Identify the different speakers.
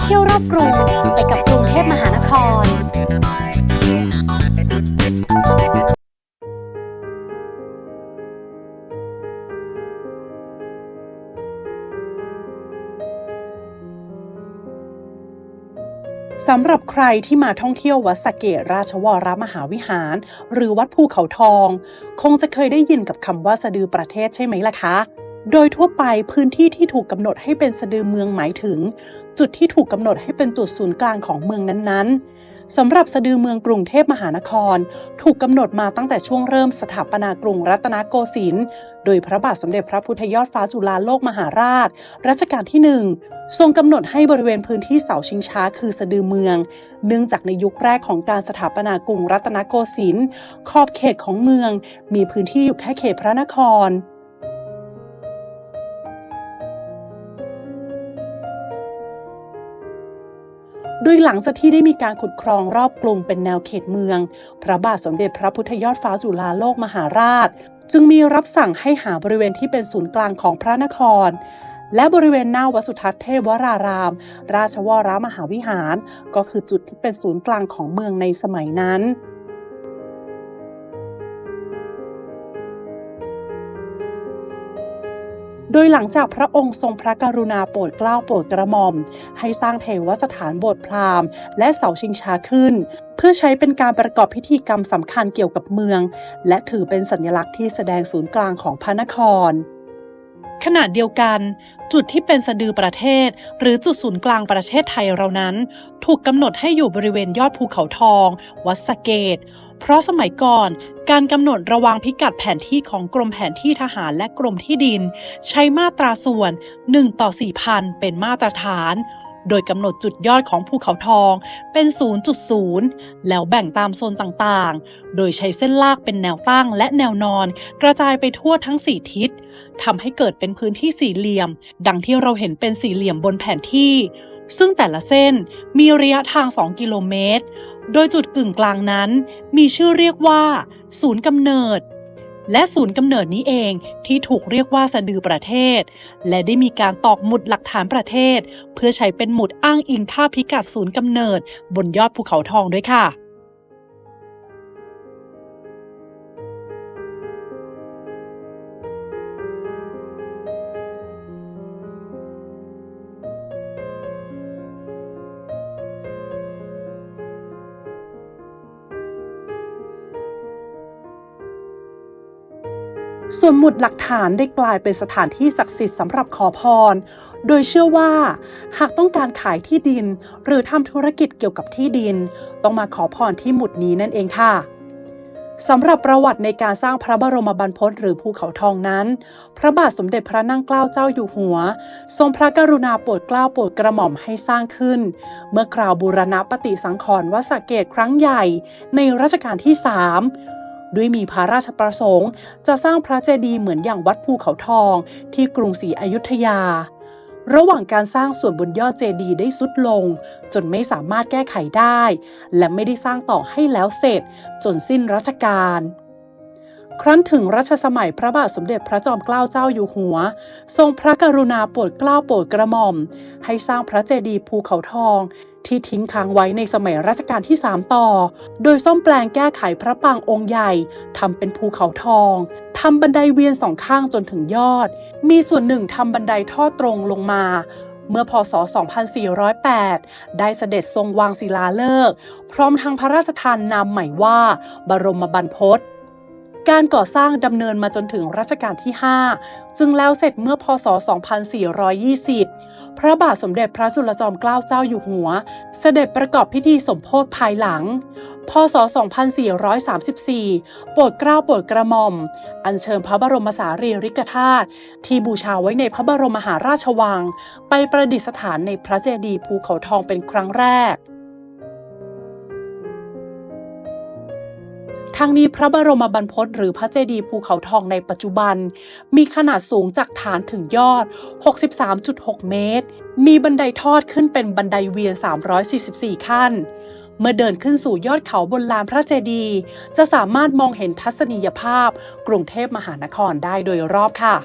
Speaker 1: เที่ยวรอบกรุงไปกับกรุง
Speaker 2: สำหรับใครที่มาท่องเที่ยววัดสเกตราชวรมหาวิหาร หรือวัดภูเขาทอง คงจะเคยได้ยินกับคำว่าสะดือประเทศใช่ไหมล่ะคะ โดยทั่วไปพื้นที่ที่ถูกกำหนดให้เป็นสะดือเมืองหมายถึง จุดที่ถูกกำหนดให้เป็นจุดศูนย์กลางของเมืองนั้นๆ สำหรับสะดือเมืองกรุงเทพมหานคร ถูกกำหนดมาตั้งแต่ช่วงเริ่มสถาปนากรุงรัตนโกสินทร์โดยพระบาทสมเด็จพระพุทธยอดฟ้าจุฬาโลกมหาราช รัชกาลที่หนึ่งทรงกำหนดให้บริเวณพื้นที่เสาชิงช้าคือสะดือเมือง เนื่องจากในยุคแรกของการสถาปนากรุงรัตนโกสินทร์ขอบเขตของเมือง มีพื้นที่อยู่แค่เขตพระนคร โดยหลังจากที่ได้มีการขุดครองรอบกรุงเป็นแนวเขตเมือง พระบาทสมเด็จพระพุทธยอดฟ้าจุฬาโลกมหาราช จึงมีรับสั่งให้หาบริเวณที่เป็นศูนย์กลางของพระนคร และบริเวณหน้าวัดสุทัศน์เทพวราราม ราชวรมหาวิหาร ก็คือจุดที่เป็นศูนย์กลางของเมืองในสมัยนั้น โดยหลังจากพระองค์ทรงพระกรุณาโปรดเกล้าโปรดกระหม่อม ให้สร้างเทวสถานโบสถ์พราหมณ์ และเสาชิงช้าขึ้น เพื่อใช้เป็นการประกอบพิธีกรรมสำคัญเกี่ยวกับเมือง และถือเป็นสัญลักษณ์ที่แสดงศูนย์กลางของพระนครขณะเดียวกัน จุดที่เป็นสะดือประเทศ หรือจุดศูนย์กลางประเทศไทยเรานั้น ถูกกำหนดให้อยู่บริเวณยอดภูเขาทอง วัดสะเกต เพราะสมัยก่อนการกำหนดระวางพิกัดแผนที่ของกรมแผนที่ทหารและกรมที่ดิน ใช้มาตราส่วน 1 ต่อ 4,000 เป็นมาตรฐาน โดยกำหนดจุดยอดของภูเขาทองเป็น 0.0 แล้วแบ่งตามโซนต่างๆ โดยใช้เส้นลากเป็นแนวตั้งและแนวนอน กระจายไปทั่วทั้ง 4 ทิศทำให้เกิดเป็นพื้นที่สี่เหลี่ยม ดังที่เราเห็นเป็นสี่เหลี่ยมบนแผนที่ซึ่งแต่ละเส้นมีระยะทาง 2 กิโลเมตร โดยจุดกึ่งกลางนั้น มีชื่อเรียกว่า ศูนย์กำเนิด และศูนย์กำเนิดนี้เองที่ถูกเรียกว่าสะดือประเทศ และได้มีการตอกหมุดหลักฐานประเทศ เพื่อใช้เป็นหมุดอ้างอิงท่าพิกัดศูนย์กำเนิด บนยอดภูเขาทองด้วยค่ะ ส่วนหมุดหลักฐานได้กลายเป็นสถานที่ศักดิ์สิทธิ์สำหรับขอพร โดยเชื่อว่า หากต้องการขายที่ดิน หรือทำธุรกิจเกี่ยวกับที่ดิน ต้องมาขอพรที่หมุดนี้นั่นเองค่ะสำหรับประวัติในการสร้างพระบรมบรรพตหรือภูเขาทองนั้น พระบาทสมเด็จพระนั่งเกล้าเจ้าอยู่หัว ทรงพระกรุณาโปรดเกล้าโปรดกระหม่อมให้สร้างขึ้น เมื่อคราวบูรณะปฏิสังขรณ์วัดสะเกตครั้งใหญ่ในรัชกาลที่สาม ด้วยมีพระราชประสงค์ จะสร้างพระเจดีย์เหมือนอย่างวัดภูเขาทองที่กรุงศรีอยุธยา ระหว่างการสร้างส่วนบนยอดเจดีย์ได้สุดลง จนไม่สามารถแก้ไขได้ และไม่ได้สร้างต่อให้แล้วเสร็จ จนสิ้นรัชกาล ครั้นถึงรัชสมัยพระบาทสมเด็จพระจอมเกล้าเจ้าอยู่หัว ทรงพระกรุณาโปรดเกล้าโปรดกระหม่อม ให้สร้างพระเจดีย์ภูเขาทอง ที่ทิ้งค้างไว้ในสมัยรัชกาลที่ 3 ต่อ โดยซ่อมแปลงแก้ไขพระปางองค์ใหญ่ทำเป็นภูเขาทองทำบันไดเวียนสองข้างจนถึงยอด มีส่วนหนึ่งทำบันไดทอดตรงลงมาเมื่อพศ 2408 ได้เสด็จทรงวางศิลาฤกษ์พร้อมทางพระราชทานนามใหม่ว่า บรมบรรพต การก่อสร้างดำเนินมาจนถึงรัชกาลที่ 5 จึงแล้วเสร็จเมื่อพศ 2420 พระบาทสมเด็จพระจุลจอมเกล้าเจ้าอยู่หัว เสด็จประกอบพิธีสมโพธิภายหลัง พศ 2434 โปรดเกล้าโปรดกระหม่อม อัญเชิญพระบรมสารีริกธาตุที่บูชาไว้ในพระบรมมหาราชวัง ไปประดิษฐานในพระเจดีย์ภูเขาทองเป็นครั้งแรก ทั้งนี้พระบรมบรรพตหรือพระเจดีย์ภูเขาทองในปัจจุบัน มีขนาดสูงจากฐานถึงยอด 63.6 เมตร มีบันไดทอดขึ้นเป็นบันไดเวียน 344 ขั้น เมื่อเดินขึ้นสู่ยอดเขาบนลานพระเจดีย์จะสามารถมองเห็นทัศนียภาพกรุงเทพมหานครได้โดยรอบค่ะ